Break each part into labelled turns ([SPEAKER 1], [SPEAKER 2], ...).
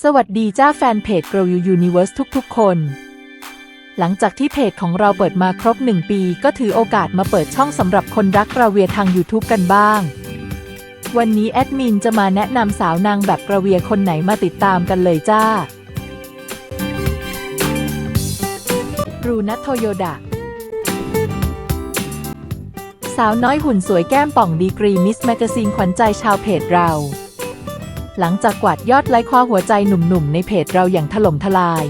[SPEAKER 1] สวัสดีจ้าแฟนเพจ Grow You Universe ทุกๆ คน หลังจากที่เพจของเราเปิดมาครบ 1 ปี ก็ถือโอกาสมาเปิดช่องสำหรับคนรักกราเวียทาง YouTube กันบ้าง วันนี้แอดมินจะมาแนะนำสาวนางแบบกราเวียคนไหนมาติดตามกันเลยจ้า รูนัทโทโยดะ สาวน้อยหุ่นสวยแก้มป่องดีกรีมิสแมกซีนขวัญใจชาวเพจเรา หลังจากกวาดยอดไลค์คว้าหัวใจหนุ่มๆ ในเพจเราอย่างถล่มทลาย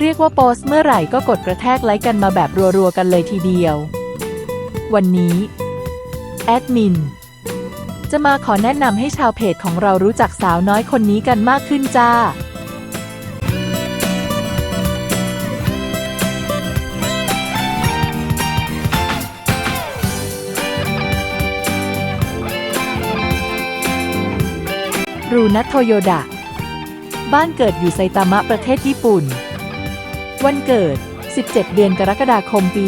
[SPEAKER 1] เรียกว่าโพสเมื่อไหร่ก็กดกระแทกไลค์กันมาแบบรัวๆ กันเลยทีเดียว วันนี้ แอดมิน จะมาขอแนะนำให้ชาวเพจของเรารู้จักสาวน้อยคนนี้กันมากขึ้นจ้า รูนัทโทโยดะ บ้านเกิดอยู่ไซตามะประเทศญี่ปุ่น วันเกิด 17 เดือนกรกฎาคมปี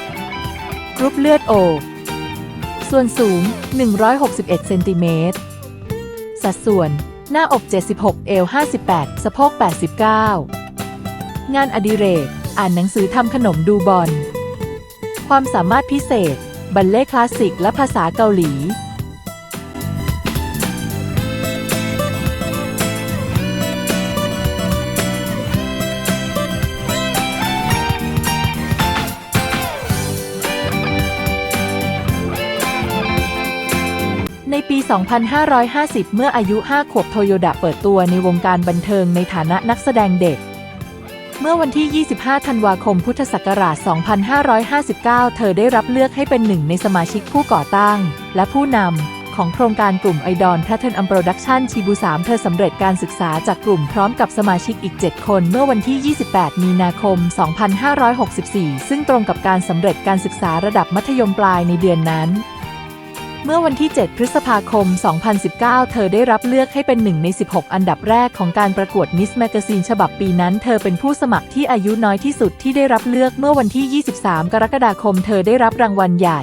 [SPEAKER 1] 2017 กรุ๊ปเลือดโอ ส่วนสูง 161 เซนติเมตร สัดส่วน หน้าอก 76 เอว 58 สะโพก 89 งานอดิเรก อ่านหนังสือทำขนมดูบอล ความสามารถพิเศษ บัลเล่คลาสสิกและภาษาเกาหลี 2550 เมื่ออายุ 5 ขวบโตโยดะเปิดตัวในวงการบันเทิงในฐานะนักแสดงเด็ก เมื่อวันที่ 25 ธันวาคม พุทธศักราช 2559 เธอได้รับเลือกให้เป็นหนึ่งในสมาชิกผู้ก่อตั้ง และผู้นำของโครงการกลุ่มไอดอลแพทเทิร์นอัมโปรดักชันชีบู3เธอสำเร็จการศึกษาจากกลุ่มพร้อมกับสมาชิกอีก 7 คนเมื่อวันที่ 28 มีนาคม 2564 ซึ่งตรงกับการสำเร็จการศึกษาระดับมัธยมปลายในเดือนนั้น เมื่อวันที่ 7 พฤษภาคม 2019 เธอได้รับเลือกให้เป็นหนึ่งใน 16 อันดับแรกของการประกวดมิสแมกซีนฉบับปีนั้น เธอเป็นผู้สมัครที่อายุน้อยที่สุดที่ได้รับเลือกเมื่อวันที่ 23 กรกฎาคม เธอได้รับรางวัลใหญ่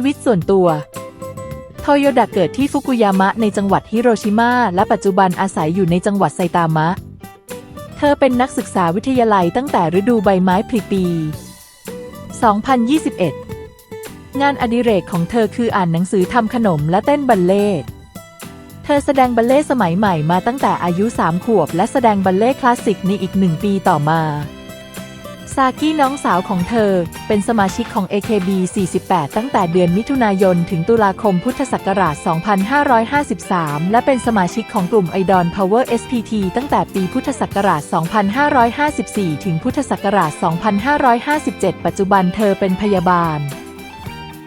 [SPEAKER 1] ชีวิตส่วนตัว โทโยดะเกิดที่ฟุกุยามะในจังหวัดฮิโรชิมาและปัจจุบันอาศัยอยู่ในจังหวัดไซตามะ เธอเป็นนักศึกษาวิทยาลัยตั้งแต่ฤดูใบไม้ผลิปี 2021 งานอดิเรกของเธอคืออ่านหนังสือทำขนมและเต้นบัลเล่ต์เธอแสดงบัลเล่ต์สมัยใหม่มาตั้งแต่อายุ 3 ขวบ และแสดงบัลเล่ต์คลาสสิกในอีกหนึ่งปีต่อมา ซากิน้องสาวของเธอ เป็นสมาชิกของ AKB 48 ตั้งแต่เดือนมิถุนายน ถึงตุลาคมพุทธศักราช 2553 และเป็นสมาชิกของกลุ่มไอดอล Power SPT ตั้งแต่ปีพุทธศักราช 2554 ถึงพุทธศักราช 2557 ปัจจุบันเธอเป็นพยาบาล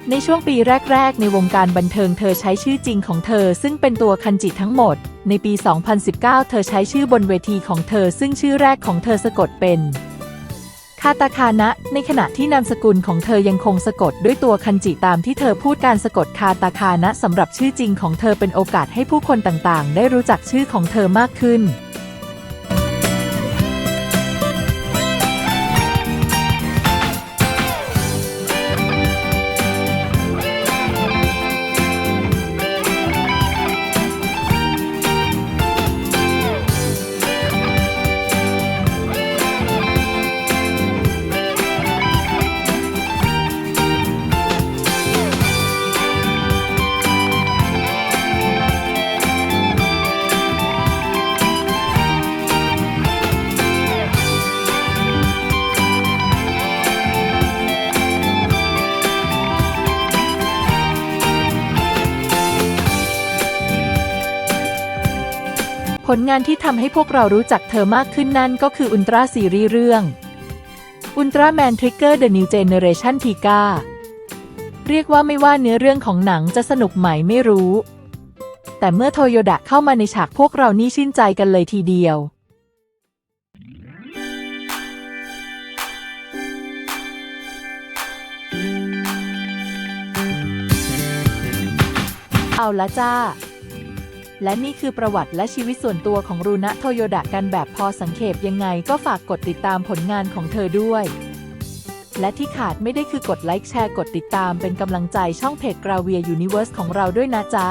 [SPEAKER 1] ในช่วงปีแรก ๆ ในวงการบันเทิงเธอใช้ชื่อจริงของเธอ ซึ่งเป็นตัวคันจิทั้งหมด ในปี 2019 เธอใช้ชื่อบนเวทีของเธอ ซึ่งชื่อแรกของเธอสะกดเป็น คาตาคานะ ในขณะที่นามสกุลของเธอยังคงสะกดด้วยตัวคันจิตามที่เธอพูดการสะกดคาตาคานะสำหรับชื่อจริงของเธอเป็นโอกาสให้ผู้คนต่างๆ ได้รู้จักชื่อของเธอมากขึ้น ลงานที่ทำให้พวกเรารู้จักเธอมากขึ้นนั่นก็คืออุลตร้าซีรีส์เรื่องอุลตร้าแมนทริกเกอร์เดอะนิวเจเนเรชันทีกาเรียกว่าไม่ว่าเนื้อเรื่องของหนังจะสนุกไหมไม่รู้ แต่เมื่อโทโยดะเข้ามาในฉากพวกเรานี่ชื่นใจกันเลยทีเดียวเอาละจ้า และนี่คือประวัติและชีวิตส่วนตัวของรูนะโทโยดะกันแบบพอสังเขปยังไงก็ฝากกดติดตามผลงานของเธอด้วย และที่ขาดไม่ได้คือกดไลค์แชร์กดติดตามเป็นกำลังใจช่องเพจกราเวียยูนิเว r ร์สของเราด้วยนะจ๊ะ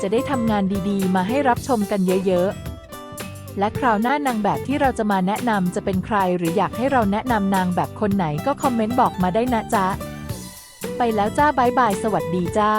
[SPEAKER 1] จะได้ทำงานดีๆ มาให้รับชมกันเยอะๆ และคราวหน้านางแบบที่เราจะมาแนะนำจะเป็นใครหรืออยากให้เราแนะนำนางแบบคนไหนก็คอมเมนต์บอกมาได้นะจ๊ะ ไปแล้วจ้าบายบายสวัสดีจ้า